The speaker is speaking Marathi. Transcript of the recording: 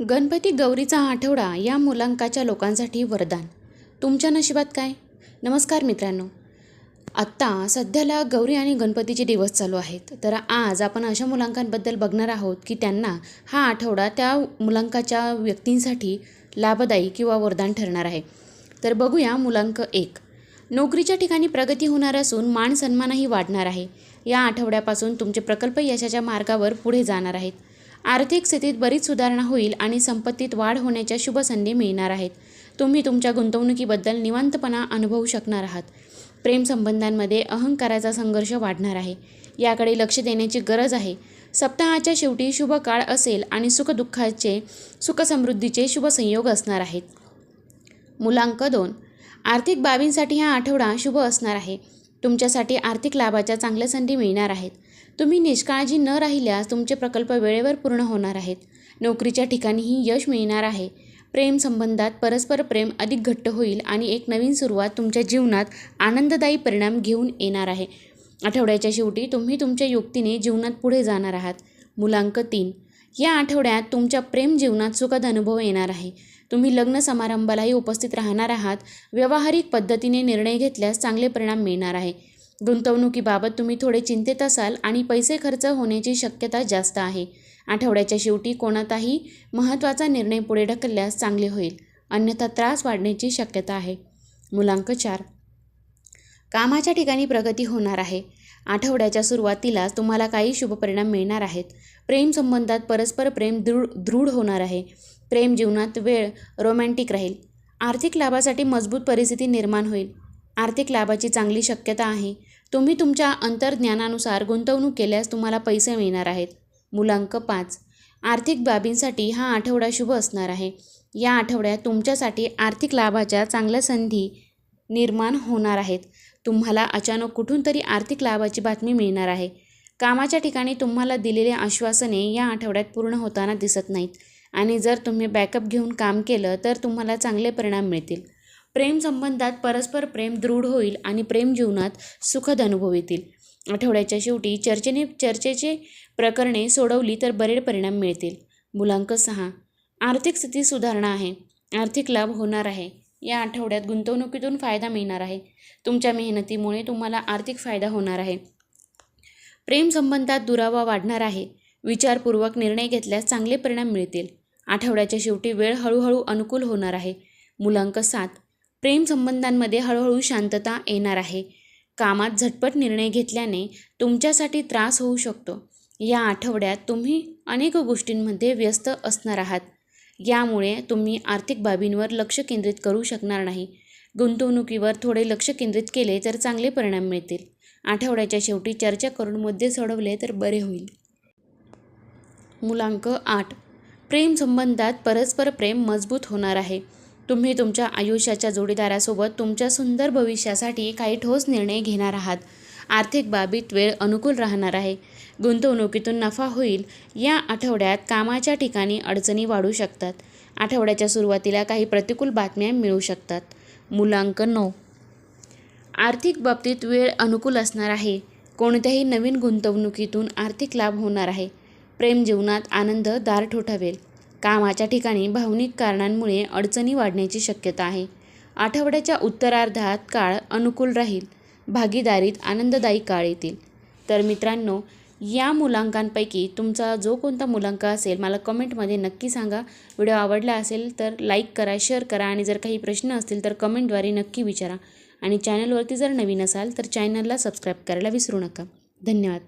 गणपती गौरीचा आठवडा या मुलांकाच्या लोकांसाठी वरदान. तुमच्या नशिबात काय? नमस्कार मित्रांनो. आत्ता सध्याला गौरी आणि गणपतीचे दिवस चालू आहेत. तर आज आपण अशा मुलांकांबद्दल बघणार आहोत की त्यांना हा आठवडा त्या मुलांकाच्या व्यक्तींसाठी लाभदायी किंवा वरदान ठरणार आहे. तर बघूया मुलांक एक. नोकरीच्या ठिकाणी प्रगती होणार असून मान सन्मानही वाढणार आहे. या आठवड्यापासून तुमचे प्रकल्प यशाच्या मार्गावर पुढे जाणार आहेत. आर्थिक स्थितीत बरीच सुधारणा होईल आणि संपत्तीत वाढ होण्याच्या शुभ संधी मिळणार आहेत. तुम्ही तुमच्या गुंतवणुकीबद्दल निवांतपणा अनुभवू शकणार आहात. प्रेमसंबंधांमध्ये अहंकाराचा संघर्ष वाढणार आहे. याकडे लक्ष देण्याची गरज आहे. सप्ताहाच्या शेवटी शुभ काळ असेल आणि सुखदुःखाचे सुखसमृद्धीचे शुभ संयोग असणार आहेत. मुलांक दोन. आर्थिक बाबींसाठी हा आठवडा शुभ असणार आहे. तुमच्यासाठी आर्थिक लाभाच्या चांगल्या संधी मिळणार आहेत. तुम्ही निष्काळजी न राहिल्यास तुमचे प्रकल्प वेळेवर पूर्ण होणार आहेत. नोकरीच्या ठिकाणीही यश मिळणार आहे. प्रेम संबंधात परस्पर प्रेम अधिक घट्ट होईल आणि एक नवीन सुरुवात तुमच्या जीवनात आनंददायी परिणाम घेऊन येणार आहे. आठवड्याच्या शेवटी तुम्ही तुमच्या युक्तीने जीवनात पुढे जाणार आहात. मुलांक तीन. या आठवड्यात तुमच्या प्रेम जीवनात सुखद अनुभव येणार आहे. तुम्ही लग्न समारंभालाही उपस्थित राहणार आहात. व्यावहारिक पद्धतीने निर्णय घेतल्यास चांगले परिणाम मिळणार आहे. गुंतवणुकीबाबत तुम्ही थोडे चिंतेत असाल आणि पैसे खर्च होण्याची शक्यता जास्त आहे. आठवड्याच्या शेवटी कोणताही महत्त्वाचा निर्णय पुढे ढकलल्यास चांगले होईल. अन्यथा त्रास वाढण्याची शक्यता आहे. मुलांक चार. कामाच्या ठिकाणी प्रगती होणार आहे. आठवड्याच्या सुरुवातीलाच तुम्हाला काही शुभपरिणाम मिळणार आहेत. प्रेम संबंधात परस्पर प्रेम दृढ दृढ होणार आहे. प्रेम जीवनात वेळ रोमॅन्टिक राहील. आर्थिक लाभासाठी मजबूत परिस्थिती निर्माण होईल. आर्थिक लाभाची चांगली शक्यता आहे. तुम्ही तुमच्या अंतर्ज्ञानानुसार गुंतवणूक केल्यास तुम्हाला पैसे मिळणार आहेत. मुलांक पाच. आर्थिक बाबींसाठी हा आठवडा शुभ असणार आहे. या आठवड्यात तुमच्यासाठी आर्थिक लाभाच्या चांगल्या संधी निर्माण होणार आहेत. तुम्हाला अचानक कुठून तरी आर्थिक लाभाची बातमी मिळणार आहे. कामाच्या ठिकाणी तुम्हाला दिलेली आश्वासने या आठवड्यात पूर्ण होताना दिसत नाहीत आणि जर तुम्ही बॅकअप घेऊन काम केलं तर तुम्हाला चांगले परिणाम मिळतील. प्रेम संबंधात परस्पर प्रेम दृढ होईल आणि प्रेम जीवनात सुखद अनुभव येतील. आठवड्याच्या शेवटी चर्चेने चर्चेचे प्रकरणे सोडवली तर बरे परिणाम मिळतील. मुलांक सहा. आर्थिक स्थिती सुधारणा आहे. आर्थिक लाभ होणार आहे. या आठवड्यात गुंतवणुकीतून फायदा मिळणार आहे. तुमच्या मेहनतीमुळे तुम्हाला आर्थिक फायदा होणार आहे. प्रेम संबंधात दुरावा वाढणार आहे. विचारपूर्वक निर्णय घेतल्यास चांगले परिणाम मिळतील. आठवड्याच्या शेवटी वेळ हळूहळू अनुकूल होणार आहे. मुलांक सात प्रेम संबंधांमध्ये हळूहळू शांतता येणार आहे. कामात झटपट निर्णय घेतल्याने तुमच्यासाठी त्रास होऊ शकतो. या आठवड्यात तुम्ही अनेक गोष्टींमध्ये व्यस्त असणार आहात. यामुळे तुम्ही आर्थिक बाबींवर लक्ष केंद्रित करू शकणार नाही. गुंतवणुकीवर थोडे लक्ष केंद्रित केले तर चांगले परिणाम मिळतील. आठवड्याच्या शेवटी चर्चा करून मुद्दे सोडवले तर बरे होईल. मुलांक आठ. प्रेम संबंधात परस्पर प्रेम मजबूत होणार आहे. तुम्ही तुमच्या आयुष्याच्या जोडीदारासोबत तुमच्या सुंदर भविष्यासाठी काही ठोस निर्णय घेणार आहात. आर्थिक बाबीत वेळ अनुकूल राहणार आहे. गुंतवणुकीतून नफा होईल. या आठवड्यात कामाच्या ठिकाणी अडचणी वाढू शकतात. आठवड्याच्या सुरुवातीला काही प्रतिकूल बातम्या मिळू शकतात. मुलांक नऊ. आर्थिक बाबतीत वेळ अनुकूल असणार आहे. कोणत्याही नवीन गुंतवणुकीतून आर्थिक लाभ होणार आहे. प्रेम जीवनात आनंद दार ठोठावेल. कामाच्या ठिकाणी भावनिक कारणांमुळे अडचणी वाढण्याची शक्यता आहे. आठवड्याच्या उत्तरार्धात काळ अनुकूल राहील. भागीदारीत आनंददायी काळ येतील. तर मित्रांनो या मुलांकांपैकी तुमचा जो कोणता मुलांक असेल मला कमेंटमध्ये नक्की सांगा. व्हिडिओ आवडला असेल तर लाईक करा शेअर करा आणि जर काही प्रश्न असतील तर कमेंटद्वारे नक्की विचारा. आणि चॅनलवरती जर नवीन असाल तर चॅनलला सबस्क्राईब करायला विसरू नका. धन्यवाद.